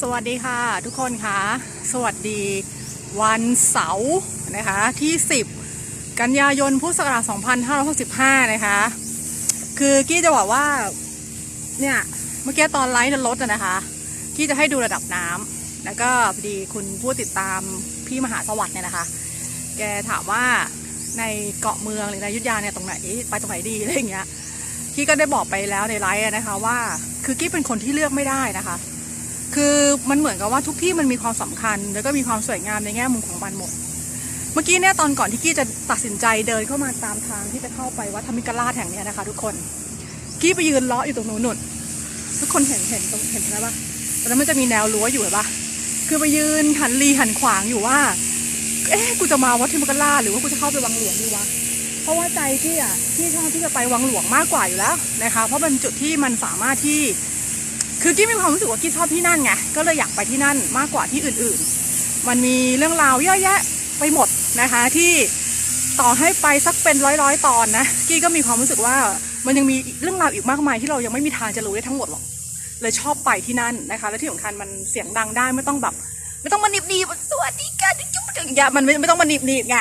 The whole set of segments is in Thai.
สวัสดีค่ะทุกคนคะสวัสดีวันเสาร์นะคะที่ 10 กันยายนพุทธศักราช2565 นะคะ คือกี้จะบอกว่า เนี่ยเมื่อกี้ตอนไลฟ์ในรถนะคะ กี้จะให้ดูระดับน้ำแล้วก็พอดีคุณผู้ติดตามพี่มหาสวัสดิ์เนี่ยนะคะ แกถามว่าในเกาะเมืองหรือในยุทธยาเนี่ยตรงไหนไปตรงไหนดีอะไรอย่างเงี้ยกี้ก็ได้บอกไปแล้วในไลฟ์นะคะว่า คือกี้เป็นคนที่เลือกไม่ได้นะคะ คือมันเหมือนกับว่าทุกที่มันมีความสำคัญ แล้วก็มีความสวยงามในแง่มุมของมันหมด เมื่อกี้เนี่ยตอนก่อนที่กี้จะตัดสินใจเดินเข้ามาตามทางที่จะเข้าไปวัดธรรมิกราชแห่งนี้นะคะ ทุกคน กี้ไปยืนเลาะอยู่ตรงนู้นนุ่นทุกคนเห็นเห็นตรงเห็นไหมปะตอนนั้นมันจะมีแนวรั้วอยู่เห็นปะคือไปยืนหันรีหันขวางอยู่ว่า เอ๊ะกูจะมาวัดธรรมิกราชหรือว่ากูจะเข้าไปวังหลวงดีวะเพราะว่าใจที่อะที่ชอบที่จะไปวังหลวงมากกว่าอยู่แล้วนะคะ เพราะมันเป็นจุดที่มันสามารถที่ คือกี้มีความรู้สึกว่ากี้ชอบที่นั่นไงก็เลยอยากไปที่นั่นมากกว่าที่อื่นๆ มันมีเรื่องราวเยอะแยะไปหมดนะคะ ที่ต่อให้ไปสักเป็นร้อยๆ ตอนนะกี้ก็มีความรู้สึกว่ามันยังมีเรื่องราวอีกมากมายที่เรายังไม่มีทางจะรู้ได้ทั้งหมดหรอกเลยชอบไปที่นั่นนะคะ และที่สำคัญมันเสียงดังได้ไม่ต้องแบบ ไม่ต้องมานิบนีบสวัสดีกันจุ๊บถึงอย่ามันไม่ไม่ต้องมานิบนีบไง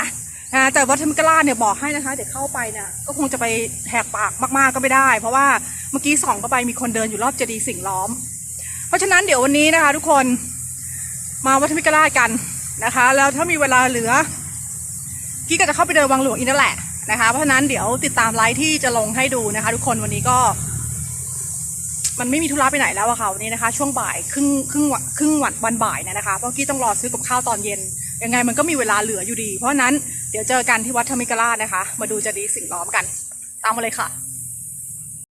นะแต่วัดธรรมกราเนี่ยบอกให้นะคะ เดี๋ยวเข้าไปเนี่ยก็คงจะไปแหกปากมากๆก็ไม่ได้ เพราะว่า เมื่อกี้ส่องเข้าไปมีคนเดินอยู่รอบเจดีย์สิ่งล้อม เพราะฉะนั้นเดี๋ยววันนี้นะคะ ทุกคนมาวัดธมิกราชกันนะคะ แล้วถ้ามีเวลาเหลือกี้ก็จะเข้าไปเดินวังหลวงอีกนั่นแหละนะคะเพราะฉะนั้นเดี๋ยวติดตามไลฟ์ที่จะลงให้ดูนะคะ ทุกคนวันนี้ก็ มันไม่มีธุระไปไหนแล้วอะค่ะวันนี้นะคะ ช่วงบ่ายครึ่งครึ่งวันครึ่งวันวันบ่ายเนยนะคะเพราะกี้ต้องรอซื้อกับข้าวตอนเย็นยังไงมันก็มีเวลาเหลืออยู่ดี เพราะฉะนั้นเดี๋ยวเจอกันที่วัดธรรมิกราชนะคะ มาดูเจะดีย์สิ่งล้อมกัน ตามมาเลยค่ะ